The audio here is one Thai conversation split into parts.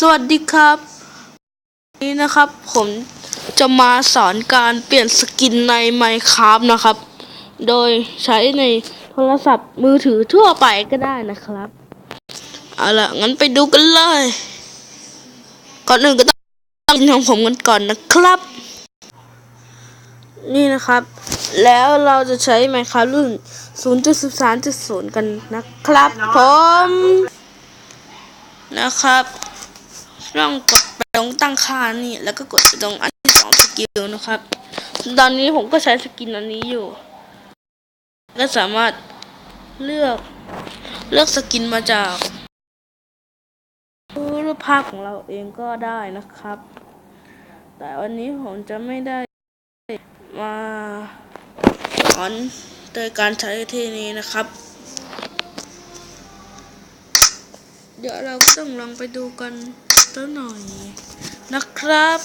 สวัสดีครับ นี้นะครับ ผมจะมาสอนการเปลี่ยนสกินใน Minecraft นะครับ โดยใช้ในโทรศัพท์มือถือทั่วไปก็ได้นะครับ เอาละงั้นไปดูกันเลย ก่อนอื่นก็ต้องตั้งของผมกันก่อนนะครับ นี่นะครับ แล้วเราจะใช้ Minecraft รุ่น 0.13.0 กันนะครับ ผมนะครับ ต้องกดไปตรงตั้งค่านี่ แล้วก็กดไปตรงอันที่สองสกิลนะครับ ตอนนี้ผมก็ใช้สกินอันนี้อยู่ ก็สามารถเลือกเลือกสกินมาจากรูปภาพของเราเองก็ได้นะครับ แต่วันนี้ผมจะไม่ได้มาสอนโดยการใช้เทนี้นะครับ เดี๋ยวเราก็ต้องลองไปดูกัน สักหน่อยนะครับ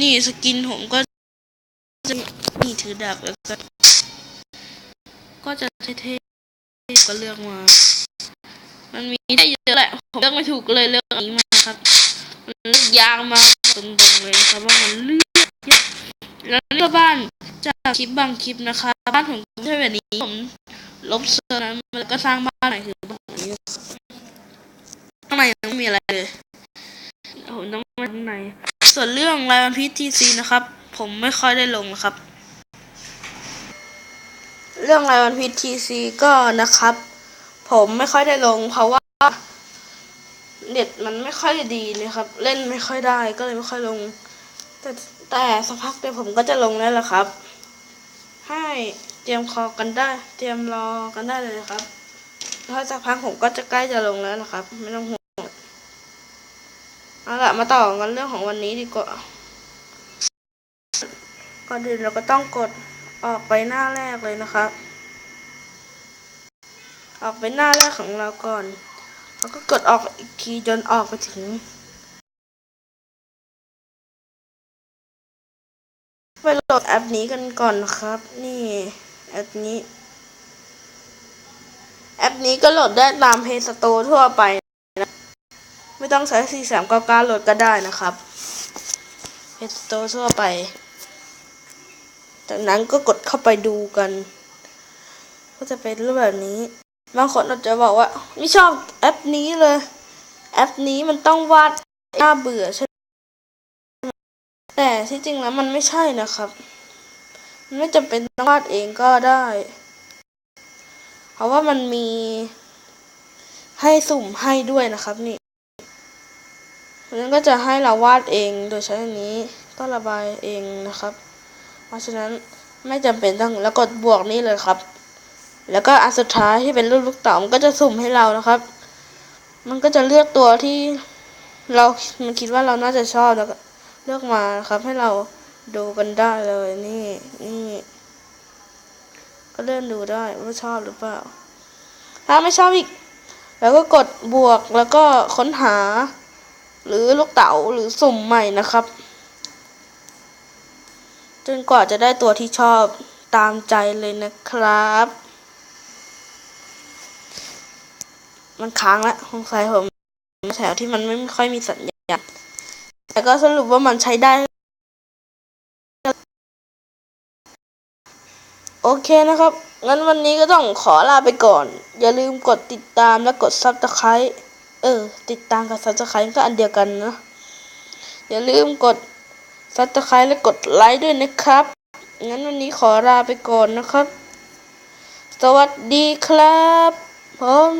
นี่สกินผมก็จะนี่ถือดาบแล้วก็ก็จะเท่ๆก็เลือกมา มันมีได้เยอะแหละ ผมเลือกไม่ถูกเลยเลือกอันนี้มาครับมันเลือกยากมาตรงๆเลยครับว่ามันเลือกเยอะแล้วเลือกบ้านจากคลิปบางคลิปนะคะ บ้านผมไม่ใช่แบบนี้ผมลบเซอร์นั้นมันก็สร้างบ้านใหม่คือ ข้างในยังไม่มีอะไรเลยผมต้องมาข้างใน ส่วนเรื่องรายวันพีทีซีนะครับ ผมไม่ค่อยได้ลงนะครับ เรื่องรายวันพีทีซีก็นะครับ ผมไม่ค่อยได้ลง เพราะว่าเน็ตมันไม่ค่อยดีนะครับ เล่นไม่ค่อยได้ก็เลยไม่ค่อยลง แต่แต่สักพักเดี๋ยวผมก็จะลงแล้วล่ะครับ ให้เตรียมคอกันได้ เตรียมรอกันได้เลยนะครับ แล้วสักพักผมก็จะใกล้จะลงแล้วนะครับ ไม่ต้องห่วงเอาละมาต่อกันเรื่องของวันนี้ดีกว่าก่อนอื่นเราก็ต้องกดออกไปหน้าแรกเลยนะครับ ออกไปหน้าแรกของเราก่อนแล้วก็กดออกอีกทีจนออกไปถึงไปโหลดแอปนี้กันก่อนนะครับ นี่แอปนี้ แอปนี้ก็โหลดได้ตาม Play Store ทั่วไปนะ ไม่ต้องใช้4399โหลดก็ได้นะครับ Play Store ทั่วไป จากนั้นก็กดเข้าไปดูกัน ก็จะเป็นรูปแบบนี้ บางคนอาจจะบอกว่า ไม่ชอบแอปนี้เลย แอปนี้มันต้องวาดน่าเบื่อใช่แต่ที่จริงแล้วมันไม่ใช่นะครับมันไม่จำเป็นต้องวาดเองก็ได้ เพราะว่ามันมีให้สุ่มให้ด้วยนะครับนี่มันก็จะให้เราวาดเองโดยใช้อันนี้ก็ระบายเองนะครับ เพราะฉะนั้นไม่จำเป็นต้องแล้วกดบวกนี่เลยครับ แล้วก็อันสุดท้ายที่เป็นรูปลูกเต๋ามันก็จะสุ่มให้เรานะครับ มันก็จะเลือกตัวที่เรา มันคิดว่าเราน่าจะชอบแล้วก็เลือกมาครับให้เราดูกันได้เลยนี่นี่ ก็เลื่อนดูได้ว่าชอบหรือเปล่า ถ้าไม่ชอบอีก แล้วก็กดบวกแล้วก็ค้นหา หรือลูกเต๋าหรือสุ่มใหม่นะครับ จนกว่าจะได้ตัวที่ชอบตามใจเลยนะครับ มันค้างแล้วสงสัยผมแถวที่มันไม่ค่อยมีสัญญาณแต่ก็สรุปว่ามันใช้ได้ โอเคนะครับ งั้นวันนี้ก็ต้องขอลาไปก่อน อย่าลืมกดติดตามและกดซับสไครต์เออ ติดตามกับซับสไครต์ก็อันเดียวกันนะ อย่าลืมกดซับสไครต์และกดไลค์ด้วยนะครับ งั้นวันนี้ขอลาไปก่อนนะครับ สวัสดีครับผม